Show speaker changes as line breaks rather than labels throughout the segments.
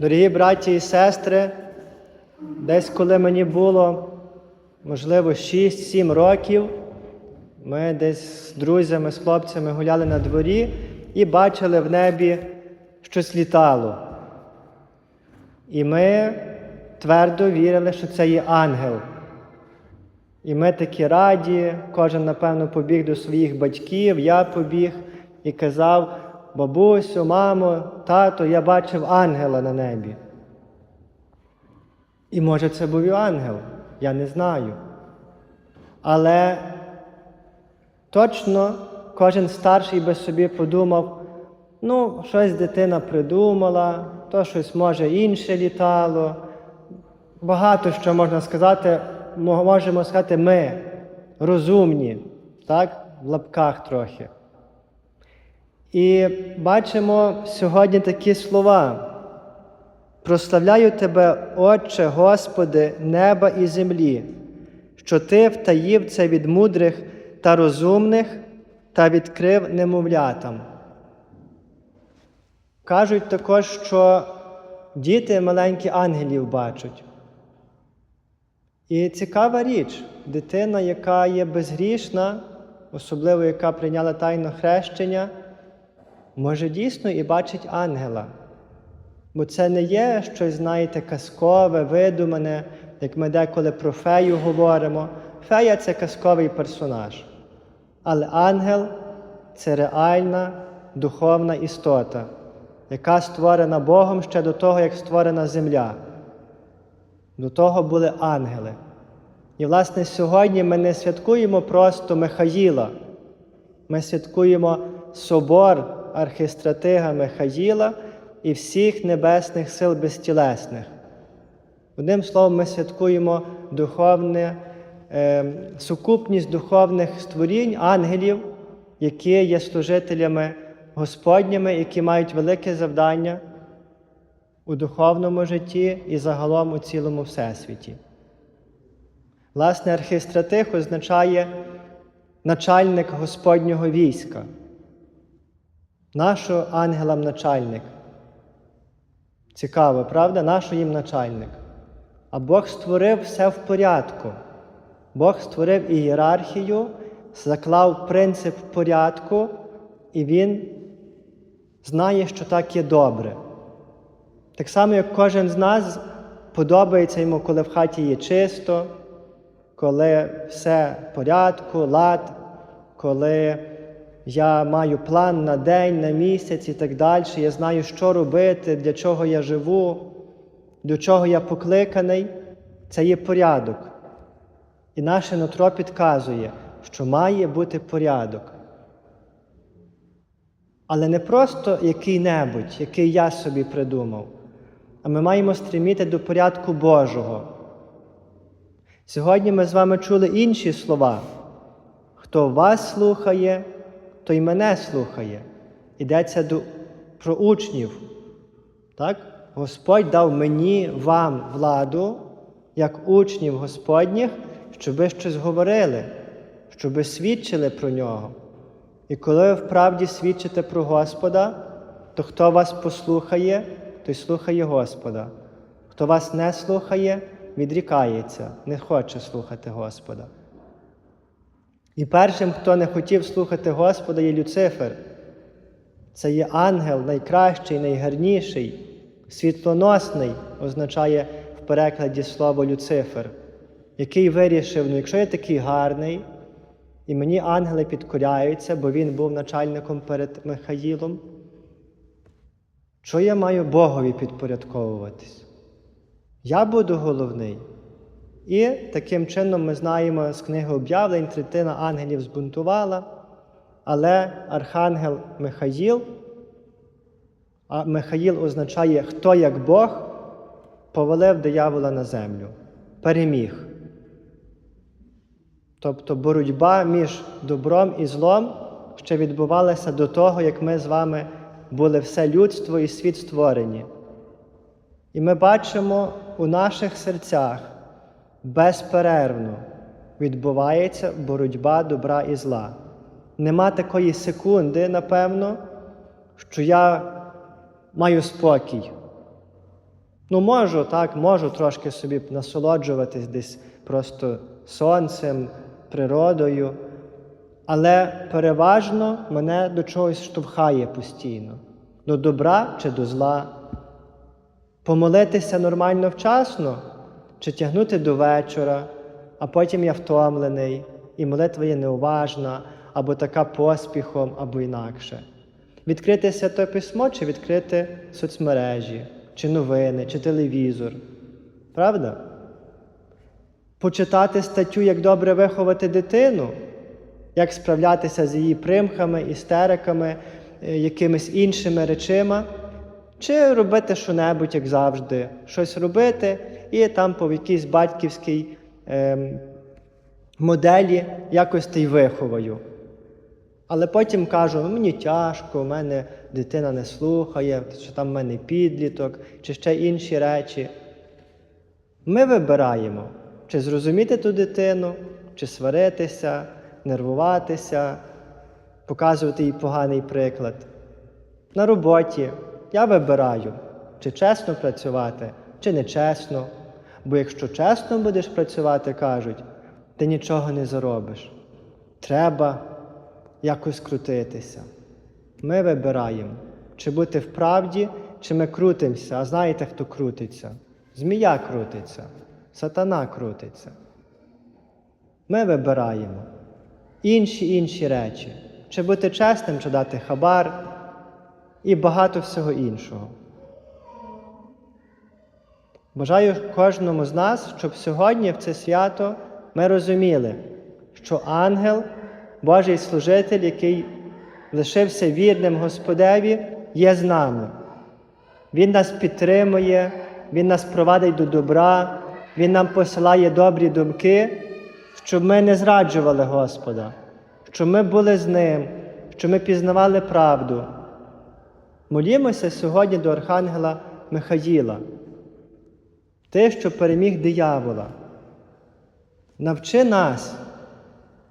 Дорогі браті і сестри, десь коли мені було, можливо, 6-7 років, ми десь з друзями, з хлопцями гуляли на дворі і бачили в небі щось літало. І ми твердо вірили, що це є ангел. І ми такі раді, кожен, напевно, побіг до своїх батьків, я побіг і казав, бабусю, мамо, тато, я бачив ангела на небі. І може це був і ангел, я не знаю. Але точно кожен старший би собі подумав, ну, щось дитина придумала, то щось може інше літало. Багато що можна сказати, можемо сказати ми, розумні, так, в лапках трохи. І бачимо сьогодні такі слова. Прославляю Тебе, Отче, Господи, неба і землі, що Ти втаїв це від мудрих та розумних та відкрив немовлятам. Кажуть також, що діти маленькі ангелів бачать. І цікава річ, дитина, яка є безгрішна, особливо яка прийняла тайно хрещення, може дійсно і бачить ангела. Бо це не є щось, знаєте, казкове, видумане, як ми деколи про фею говоримо. Фея це казковий персонаж. Але ангел це реальна духовна істота, яка створена Богом ще до того, як створена земля. До того були ангели. І, власне, сьогодні ми не святкуємо просто Михаїла, ми святкуємо собор архистратига Михаїла і всіх небесних сил безтілесних. Одним словом, ми святкуємо духовне, е, сукупність духовних створінь, ангелів, які є служителями Господніми, які мають велике завдання у духовному житті і загалом у цілому всесвіті. Власне, архистратих означає начальник Господнього війська, нашого ангелам начальник. Цікаво, правда? Нашого їм начальник. А Бог створив все в порядку. Бог створив ієрархію, заклав принцип порядку, і Він знає, що так є добре. Так само, як кожен з нас подобається йому, коли в хаті є чисто, коли все в порядку, лад, коли я маю план на день, на місяць і так далі. Я знаю, що робити, для чого я живу, до чого я покликаний. Це є порядок. І наше нутро підказує, що має бути порядок. Але не просто який-небудь, який я собі придумав, а ми маємо стріміти до порядку Божого. Сьогодні ми з вами чули інші слова. Хто вас слухає, той мене слухає. Йдеться до, про учнів. Так? Господь дав мені, вам владу, як учнів Господніх, щоб ви щось говорили, щоб ви свідчили про нього. І коли ви вправді свідчите про Господа, то хто вас послухає, той слухає Господа. Хто вас не слухає, відрікається, не хоче слухати Господа. І першим, хто не хотів слухати Господа, є Люцифер. Це є ангел найкращий, найгарніший, світлоносний, означає в перекладі слово Люцифер, який вирішив, ну якщо я такий гарний, і мені ангели підкоряються, бо він був начальником перед Михаїлом, що я маю Богові підпорядковуватись? Я буду головний. І таким чином ми знаємо з книги об'явлень, третина ангелів збунтувала, але архангел Михаїл, а Михаїл означає хто як Бог, повалив диявола на землю, переміг. Тобто боротьба між добром і злом ще відбувалася до того, як ми з вами були все людство і світ створені. І ми бачимо у наших серцях безперервно відбувається боротьба добра і зла. Нема такої секунди, напевно, що я маю спокій. Ну, можу, так, можу трошки собі насолоджуватись десь просто сонцем, природою, але переважно мене до чогось штовхає постійно. До добра чи до зла. Помолитися нормально вчасно, чи тягнути до вечора, а потім я втомлений, і молитва є неуважна, або така поспіхом, або інакше. Відкрити святе письмо, чи відкрити соцмережі, чи новини, чи телевізор. Правда? Почитати статтю, як добре виховати дитину, як справлятися з її примхами, істериками, е, якимись іншими речима, чи робити що-небудь, як завжди, щось робити, і там по якійсь батьківській ем, моделі якось та й виховаю. Але потім кажу, «Ну, мені тяжко, у мене дитина не слухає, що там в мене підліток, чи ще інші речі. Ми вибираємо, чи зрозуміти ту дитину, чи сваритися, нервуватися, показувати їй поганий приклад. На роботі я вибираю, чи чесно працювати, чи нечесно. Бо якщо чесно будеш працювати, кажуть, ти нічого не заробиш. Треба якось крутитися. Ми вибираємо, чи бути в правді, чи ми крутимося. А знаєте, хто крутиться? Змія крутиться, сатана крутиться. Ми вибираємо інші інші речі, чи бути чесним, чи дати хабар і багато всього іншого. Бажаю кожному з нас, щоб сьогодні в це свято ми розуміли, що ангел, Божий служитель, який лишився вірним Господеві, є з нами. Він нас підтримує, Він нас провадить до добра, Він нам посилає добрі думки, щоб ми не зраджували Господа, щоб ми були з Ним, щоб ми пізнавали правду. Молімося сьогодні до Архангела Михаїла, ти, що переміг диявола. Навчи нас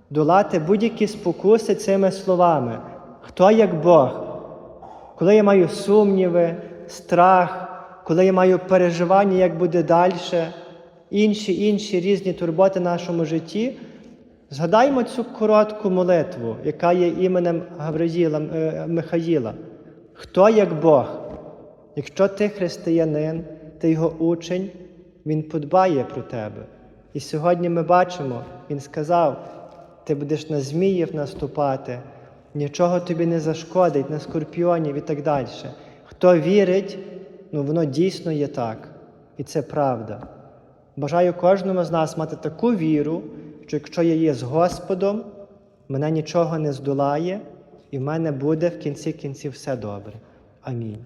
долати будь-які спокуси цими словами, хто як Бог. Коли я маю сумніви, страх, коли я маю переживання, як буде далі, інші інші різні турботи в нашому житті, згадаймо цю коротку молитву, яка є іменем Гавриїла, е, Михаїла. Хто як Бог? Якщо ти християнин, ти його учень, Він подбає про тебе. І сьогодні ми бачимо, Він сказав, ти будеш на зміїв наступати, нічого тобі не зашкодить, на скорпіонів і так далі. Хто вірить, ну воно дійсно є так. І це правда. Бажаю кожному з нас мати таку віру, що якщо я є з Господом, мене нічого не здолає, і в мене буде в кінці кінців все добре. Амінь.